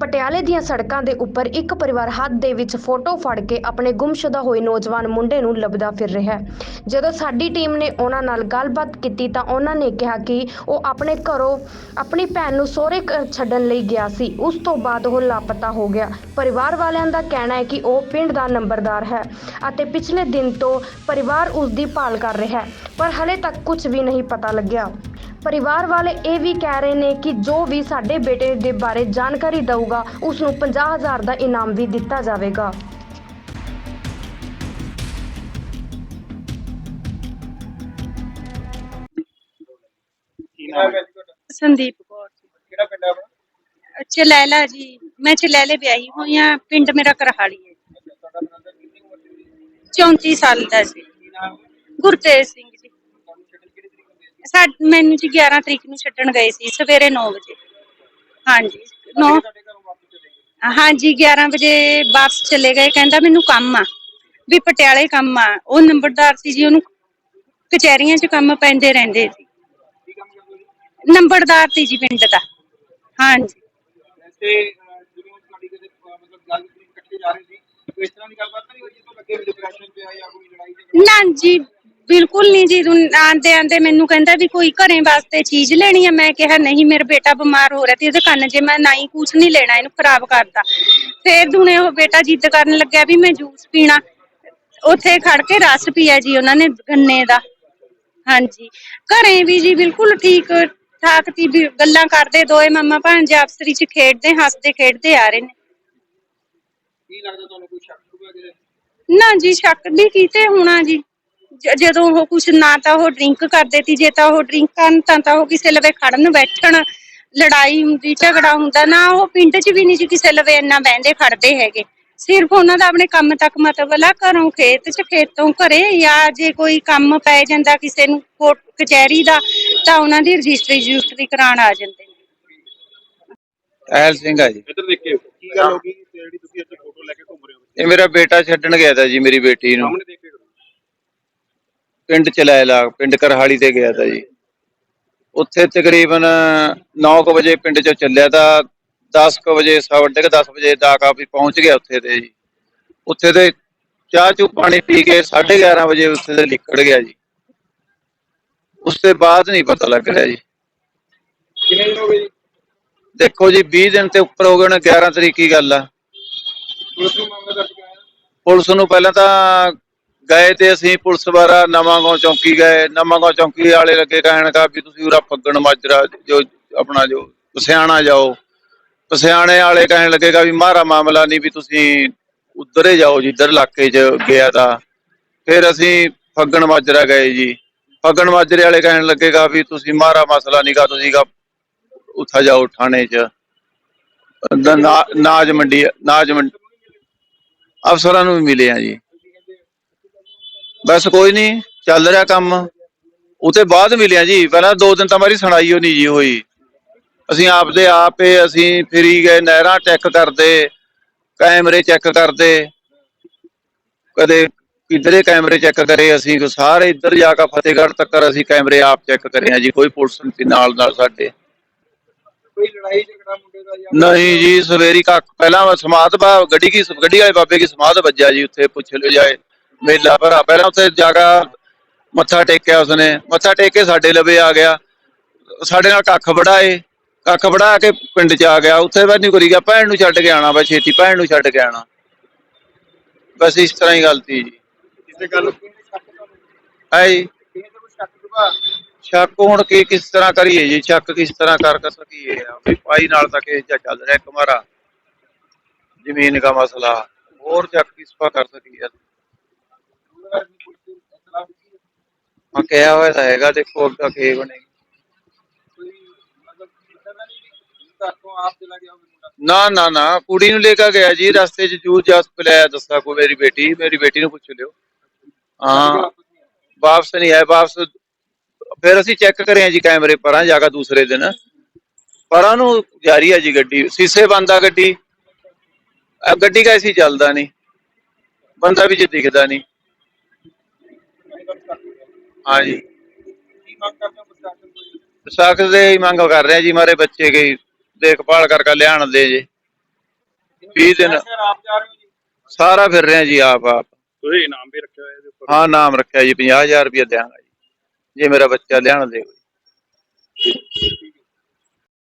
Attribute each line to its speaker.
Speaker 1: ਪਟਿਆਲੇ ਦੀਆਂ ਸੜਕਾਂ ਦੇ ਉੱਪਰ ਇੱਕ ਪਰਿਵਾਰ ਹੱਥ ਦੇ ਵਿੱਚ ਫੋਟੋ ਫੜ ਕੇ ਆਪਣੇ ਗੁੰਮਸ਼ੁਦਾ ਹੋਏ ਨੌਜਵਾਨ ਮੁੰਡੇ ਨੂੰ ਲੱਭਦਾ ਫਿਰ ਰਿਹਾ ਹੈ। ਜਦੋਂ ਸਾਡੀ ਟੀਮ ਨੇ ਉਹਨਾਂ ਨਾਲ ਗੱਲਬਾਤ ਕੀਤੀ ਤਾਂ ਉਹਨਾਂ ਨੇ ਕਿਹਾ ਕਿ ਉਹ ਆਪਣੇ ਘਰੋਂ ਆਪਣੀ ਭੈਣ ਨੂੰ ਸਹੁਰੇ ਘਰ ਛੱਡਣ ਲਈ ਗਿਆ ਸੀ। ਉਸ ਤੋਂ ਬਾਅਦ ਉਹ ਲਾਪਤਾ ਹੋ ਗਿਆ। ਪਰਿਵਾਰ ਵਾਲਿਆਂ ਦਾ ਕਹਿਣਾ ਹੈ ਕਿ ਉਹ ਪਿੰਡ ਦਾ ਨੰਬਰਦਾਰ ਹੈ ਅਤੇ ਪਿਛਲੇ ਦਿਨ ਤੋਂ ਪਰਿਵਾਰ ਉਸ ਦੀ ਭਾਲ ਕਰ ਰਿਹਾ ਹੈ, ਪਰ ਹਲੇ ਤੱਕ ਕੁਝ ਵੀ ਨਹੀਂ ਪਤਾ ਲੱਗਿਆ। ਪਰਿਵਾਰ ਵਾਲੇ ਇਹ ਵੀ ਕਹਿ ਰਹੇ ਨੇ ਕਿ ਜੋ ਵੀ ਸਾਡੇ ਬੇਟੇ ਦੇ ਬਾਰੇ ਜਾਣਕਾਰੀ ਦਊਗਾ ਉਸ ਨੂੰ 50000 ਦਾ ਇਨਾਮ ਵੀ ਦਿੱਤਾ ਜਾਵੇਗਾ।
Speaker 2: ਸੰਦੀਪ ਕੌਰ।
Speaker 3: ਕਿਹੜਾ ਪਿੰਡ ਹੈ ਆਪਣਾ?
Speaker 2: ਚਲੈਲਾ ਜੀ। ਮੈਂ ਚਲੈਲੇ ਵਿਆਹੀ ਹੋਈ ਆ ਪਿੰਡ ਮੇਰਾ ਕਰਹਾਲੀ ਹੈ।
Speaker 3: ਤੁਹਾਡਾ ਬ੍ਰਦਰ ਕਿੰਨੀ ਉਮਰ ਦੀ ਹੈ
Speaker 2: 34 ਸਾਲ ਦਾ
Speaker 3: ਹੈ
Speaker 2: ਗੁਰਤੇਜ ਸਿੰਘ ਜੀ
Speaker 3: ਤੁਹਾਨੂੰ ਛੱਡਣ ਕਿਹੜੀ
Speaker 2: ਮੈਨੂੰ ਜੀ 11 ਤਰੀਕ ਨੂੰ ਛੱਡਣ ਗਏ ਸੀ ਸਵੇਰੇ 9 ਵਜੇ। ਹਾਂਜੀ 9
Speaker 3: ਤੁਹਾਡੇ ਘਰੋਂ ਵਾਪਸ ਚਲੇ ਗਏ
Speaker 2: ਹਾਂਜੀ 11 ਵਜੇ ਵਾਪਸ ਚਲੇ ਗਏ ਕਹਿੰਦਾ ਮੈਨੂੰ ਕੰਮ ਆ ਵੀ ਪਟਿਆਲੇ ਕੰਮ ਆ। ਉਹ ਨੰਬਰਦਾਰ ਸੀ ਜੀ ਉਹਨੂੰ ਕਚਹਿਰੀਆਂ 'ਚ ਕੰਮ ਪੈਂਦੇ ਰਹਿੰਦੇ ਸੀ। ਨੰਬਰਦਾਰ ਸੀ ਜੀ ਪਿੰਡ ਦਾ। ਹਾਂਜੀ।
Speaker 3: ਅਹ, ਜਦੋਂ ਤੁਹਾਡੀ ਕਦੇ ਮਤਲਬ ਗੱਲ ਇਕੱਠੇ ਜਾ ਰਹੇ ਸੀ ਇਸ ਤਰ੍ਹਾਂ ਦੀ ਗੱਲਬਾਤ ਤਾਂ ਨਹੀਂ ਹੋਈ ਜਿੱਦੋਂ ਲੱਗੇ ਡਿਪਰੈਸ਼ਨ ਤੇ ਆ ਜਾਂ ਕੋਈ ਲੜਾਈ
Speaker 2: ਨਾ ਜੀ ਬਿਲਕੁਲ ਨਹੀਂ ਜੀ ਆਂਦੇ ਆਂਦੇ ਮੈਨੂੰ ਕਹਿੰਦਾ ਵੀ ਕੋਈ ਘਰੇ ਵਾਸਤੇ ਚੀਜ਼ ਲੈਣੀ ਆ। ਮੈਂ ਕਿਹਾ ਨਹੀਂ ਮੇਰਾ ਬੇਟਾ ਬਿਮਾਰ ਹੋ ਰਿਹਾ ਤੇ ਉਹਦੇ ਕੰਨ 'ਚ ਮੈਂ ਨਹੀਂ ਕੁਝ ਨਹੀਂ ਲੈਣਾ ਇਹਨੂੰ ਖਰਾਬ ਕਰਦਾ ਫੇਰ ਦੁਨੇ ਉਹ ਬੇਟਾ ਜਿੱਦ ਕਰਨ ਲੱਗਿਆ ਵੀ ਮੈਂ ਜੂਸ ਪੀਣਾ। ਉੱਥੇ ਖੜ ਕੇ ਰਸ ਪੀਆ ਜੀ ਉਹਨਾਂ ਨੇ ਗੰਨੇ ਦਾ। ਹਾਂਜੀ। ਘਰੇ ਵੀ ਜੀ ਬਿਲਕੁਲ ਠੀਕ ਠਾਕ ਤੀ ਗੱਲਾਂ ਕਰਦੇ ਦੋਏ ਮੰਮਾ ਭਾਂਜੇ ਆਪਸਰੀ ਚ ਖੇਡਦੇ ਹੱਸਦੇ ਖੇਡਦੇ ਆ ਰਹੇ ਨੇ।
Speaker 3: ਕੀ ਲੱਗਦਾ ਤੁਹਾਨੂੰ ਕੋਈ ਸ਼ੱਕ ਕਿ
Speaker 2: ਨਾ ਜੀ ਸ਼ੱਕ ਵੀ ਕੀਤੇ ਹੋਣਾ ਜੀ। ਜ- ਜਦੋਂ ਉਹ ਕੁਛ ਨਾ ਤਾਂ ਉਹ ਡਰਿੰਕ ਕਰਦੇ ਤੀ ਜੇ ਤਾਂ ਉਹ ਡਰਿੰਕ ਕਰਨ ਤਾਂ ਤਾਂ ਉਹ ਕਿਸੇ ਲਵੇ ਖੜਨ ਬੈਠਣ ਲੜਾਈ ਹੁੰਦੀ ਝਗੜਾ ਹੁੰਦਾ ਨਾ ਉਹ ਪਿੰਡ 'ਚ ਵੀ ਨਹੀਂ ਜੀ ਕਿਸੇ ਲਵੇ ਇੰਨਾ ਬਹਿੰਦੇ ਖੜਦੇ ਹੈਗੇ। ਸਿਰਫ ਉਹਨਾਂ ਦਾ ਆਪਣੇ ਕੰਮ ਤੱਕ ਮਤਲਬ ਆ ਘਰੋਂ ਖੇਤ 'ਚ ਖੇਤੋਂ ਘਰੇ ਜਾਂ ਜੇ ਕੋਈ ਕੰਮ ਪੈ ਜਾਂਦਾ ਕਿਸੇ ਨੂੰ ਕੋਰਟ ਕਚਹਿਰੀ ਦਾ ਤਾਂ ਉਹਨਾਂ ਦੀ ਰਜਿਸਟਰੀ ਰਜਿਸਟਰੀ ਕਰਾਉਣ ਆ ਜਾਂਦੇ ਨੇ।
Speaker 4: ਐਲ ਸਿੰਘ ਆ ਜੀ।
Speaker 3: ਇੱਧਰ ਦੇਖਿਓ। ਕੀ ਗੱਲ ਹੋ ਗਈ? ਤੇ ਜਿਹੜੀ ਤੁਸੀਂ ਅੱਜ ਫੋਟੋ ਲੈ ਕੇ ਘੁੰਮ ਰਹੇ ਹੋ?
Speaker 4: ਇਹ ਮੇਰਾ ਬੇਟਾ ਛੱਡਣ ਗਿਆ ਤਾ ਜੀ ਮੇਰੀ ਬੇਟੀ ਨੂੰ।
Speaker 3: ਸਾਹਮਣੇ ਦੇਖ
Speaker 4: ਪਿੰਡ ਚਲੈਲਾ ਪਿੰਡ ਕਰਹਾਲੀ ਤੇ ਗਿਆ ਤਾ ਜੀ। ਉੱਥੇ ਤਕਰੀਬਨ 9:00 ਵਜੇ ਪਿੰਡ ਚੋਂ ਚੱਲਿਆ ਤਾਂ 10:00 ਵਜੇ ਸਵਾ ਕੇ 10 ਵਜੇ ਆ ਵੀ ਪਹੁੰਚ ਗਿਆ ਉੱਥੇ ਤੇ ਜੀ। ਉੱਥੇ ਤੇ ਚਾਹ ਚੂ ਪਾਣੀ ਪੀ ਕੇ 11:30 ਵਜੇ ਉੱਥੇ ਤੇ ਨਿਕਲ ਗਿਆ ਜੀ। ਉਸ ਤੋਂ ਬਾਅਦ ਨਹੀਂ ਪਤਾ ਲੱਗ ਰਿਹਾ ਜੀ।
Speaker 3: ਕਿੰਨੇ ਦਿਨ ਹੋ ਗਏ ਜੀ?
Speaker 4: ਦੇਖੋ ਜੀ 20 ਦਿਨ ਤੇ ਉੱਪਰ ਹੋ ਗਏ ਨੇ 11 ਤਰੀਕ ਦੀ ਗੱਲ ਆ।
Speaker 3: ਪੁਲਿਸ ਨੂੰ
Speaker 4: ਪਹਿਲਾਂ ਤਾਂ ਗਏ ਤੇ ਅਸੀਂ ਪੁਲਿਸ ਵਾਲਾ ਨਵਾਂਗਾਉਂ ਚੌਂਕੀ ਗਏ ਨਵਾਂਗਾਉਂ ਚੌਂਕੀ ਵਾਲੇ ਲੱਗੇ ਕਹਿਣ ਕਾ ਵੀ ਤੁਸੀਂ ਉਰਾ ਫੱਗਣ ਮਾਜਰਾ, ਜੋ ਆਪਣਾ ਜੋ ਪਸਿਆਣਾ ਜਾਓ। ਪਸਿਆਣੇ ਵਾਲੇ ਕਹਿਣ ਲੱਗੇਗਾ ਵੀ ਮਾਰਾ ਮਾਮਲਾ ਨਹੀਂ ਵੀ ਤੁਸੀਂ ਉਧਰੇ ਜਾਓ ਜਿੱਧਰ ਇਲਾਕੇ 'ਚ ਗਿਆ ਤਾਂ। ਫਿਰ ਅਸੀਂ ਫੱਗਣ ਮਾਜਰਾ ਗਏ ਜੀ। ਫੱਗਣ ਮਾਜਰੇ ਵਾਲੇ ਕਹਿਣ ਲੱਗੇਗਾ ਵੀ ਤੁਸੀਂ ਮਾਰਾ ਮਸਲਾ ਨਹੀਂਗਾ ਤੁਸੀਂਗਾ ਉੱਥਾ ਜਾਓ ਥਾਣੇ 'ਚ। ਨਾਜ ਮੰਡੀ ਨਾਜ ਮੰਡੀ, ਅਫਸਰਾਂ ਨੂੰ ਵੀ ਮਿਲੇ ਆ ਜੀ। ਬਸ ਕੋਈ ਨਹੀਂ ਚੱਲ ਰਿਹਾ ਕੰਮ। ਉਤੇ ਬਾਅਦ ਮਿਲਿਆ ਜੀ ਪਹਿਲਾਂ ਦੋ ਦਿਨ ਤਾਂ ਮਾਰੀ ਸੁਣਾਈ ਓ ਨਹੀਂ ਜੀ ਹੋਈ। ਅਸੀਂ ਆਪਦੇ ਆਪੇ ਅਸੀਂ ਫਿਰੀ ਗਏ ਨਹਿਰਾਂ ਚੈੱਕ ਕਰਦੇ ਕੈਮਰੇ ਚੈੱਕ ਕਰਦੇ। ਕਦੇ ਕਿਧਰੇ ਕੈਮਰੇ ਚੈੱਕ ਕਰੇ ਅਸੀਂ ਸਾਰੇ ਇੱਧਰ ਜਾ ਕੇ ਫਤਿਹਗੜ੍ਹ ਤੱਕ ਅਸੀਂ ਕੈਮਰੇ ਆਪ ਚੈੱਕ ਕਰੇ ਆ ਜੀ ਕੋਈ ਪੁਲਿਸ ਨਹੀਂ ਨਾਲ ਨਾਲ ਸਾਡੇ।
Speaker 3: ਕੋਈ ਲੜਾਈ ਝਗੜਾ ਮੁੰਡੇ ਦਾ ਜਾਂ
Speaker 4: ਨਹੀਂ ਜੀ ਸਵੇਰੀ ਕੱਕ ਪਹਿਲਾਂ ਸਮਾਧ ਬਾ ਗੱਡੀ ਕੀ ਗੱਡੀ ਵਾਲੇ ਬਾਬੇ ਕੀ ਸਮਾਧ ਵੱਜਿਆ ਜੀ ਉੱਥੇ ਪੁੱਛ ਲਿਓ ਜਾਏ। ਮੇਲਾ ਭਰਾ ਪਹਿਲਾਂ ਉੱਥੇ ਜਾਗਾ ਮੱਥਾ ਟੇਕਿਆ ਉਸਨੇ। ਮੱਥਾ ਟੇਕ ਕੇ ਸਾਡੇ ਲਵੇ ਆ ਗਿਆ। ਸਾਡੇ ਨਾਲ ਕੱਖ ਵੜਾਏ। ਕੱਖ ਵੜਾ ਕੇ ਪਿੰਡ ਚ ਆ ਗਿਆ। ਉੱਥੇ ਨਹੀਂ ਕਰੀ ਗਿਆ ਭੈਣ ਨੂੰ ਛੱਡ ਕੇ ਆਣਾ ਬਸ ਛੇਤੀ ਭੈਣ ਨੂੰ ਛੱਡ ਕੇ ਆਣਾ ਬਸ ਇਸ ਤਰ੍ਹਾਂ ਹੀ ਗੱਲ ਤੀ ਜੀ।
Speaker 3: ਕਿਸੇ ਗੱਲ ਸ਼ੱਕ
Speaker 4: ਜੀ। ਹੁਣ ਕੀ ਕਿਸ ਤਰ੍ਹਾਂ ਕਰੀਏ ਜੀ? ਸ਼ੱਕ ਕਿਸ ਤਰ੍ਹਾਂ ਕਰ ਕਰ ਸਕੀਏ? ਵੀ ਭਾਈ ਨਾਲ ਤਾਂ ਕੇਸ ਜਿਹਾ ਚੱਲ ਰਿਹਾ ਇੱਕ ਮਾਰਾ। ਜ਼ਮੀਨ ਦਾ ਮਸਲਾ। ਹੋਰ ਸ਼ੱਕ ਕਿਸ ਪਾ ਕਰ ਸਕੀਏ? ਮੈਂ ਕਿਹਾ ਹੋਇਆ ਤਾਂ ਹੈਗਾ, ਦੇਖੋ ਅੱਗਾ ਕੀ ਬਣੇਗੀ। ਨਾ ਨਾ ਨਾ, ਕੁੜੀ ਨੂੰ ਲੈ ਕੇ ਗਿਆ ਜੀ, ਰਸਤੇ 'ਚ ਜੂਸ ਜਾਸ ਪਿਲਾਇਆ ਦੱਸਾ ਕੋ ਮੇਰੀ ਬੇਟੀ ਮੇਰੀ ਬੇਟੀ ਨੂੰ ਪੁੱਛ ਲਿਓ। ਹਾਂ, ਵਾਪਸ ਨਹੀਂ ਆਇਆ, ਵਾਪਸ ਫਿਰ ਅਸੀਂ ਚੈੱਕ ਕਰਿਆ ਜੀ ਕੈਮਰੇ ਪਰਾਂ ਜਾ ਕੇ ਦੂਸਰੇ ਦਿਨ। ਪਰਾਂ ਨੂੰ ਜਾ ਰਹੀ ਆ ਜੀ ਗੱਡੀ, ਸੀਸੇ ਬੰਦ ਆ ਗੱਡੀ। ਗੱਡੀ ਕੈਸੀ ਚੱਲਦਾ ਨਹੀਂ। ਬੰਦਾ ਵਿੱਚ ਦਿਖਦਾ ਨਹੀਂ। ਹਾਂ ਜੀ
Speaker 3: ਕੀ ਮੰਗ ਕਰਦੇ ਹੋ ਪ੍ਰਸ਼ਾਸਨ ਤੋਂ ਜੀ?
Speaker 4: ਪ੍ਰਸ਼ਾਸਨ ਦੇ ਹੀ ਮੰਗ ਕਰ ਰਹੇ ਜੀ ਮਾਰੇ ਬੱਚੇ ਦੀ ਦੇਖਭਾਲ ਕਰਕੇ ਲਿਆਣ ਦੇ ਜੀ। 20 ਦਿਨ।
Speaker 3: ਸ਼ਹਿਰ ਆਪ ਜਾ ਰਹੇ ਹੋ ਜੀ?
Speaker 4: ਸਾਰਾ ਫਿਰ ਰਹੇ ਜੀ ਆਪ ਆਪ।
Speaker 5: ਤੁਸੀਂ ਇਨਾਮ ਵੀ ਰੱਖਿਆ ਹੋਇਆ ਇਹਦੇ ਉੱਪਰ?
Speaker 4: ਹਾਂ ਨਾਮ ਰੱਖਿਆ ਜੀ 50000 ਰੁਪਏ ਦਿਆਂਗਾ ਜੀ। ਜੇ ਮੇਰਾ ਬੱਚਾ ਲਿਆਣ ਦੇ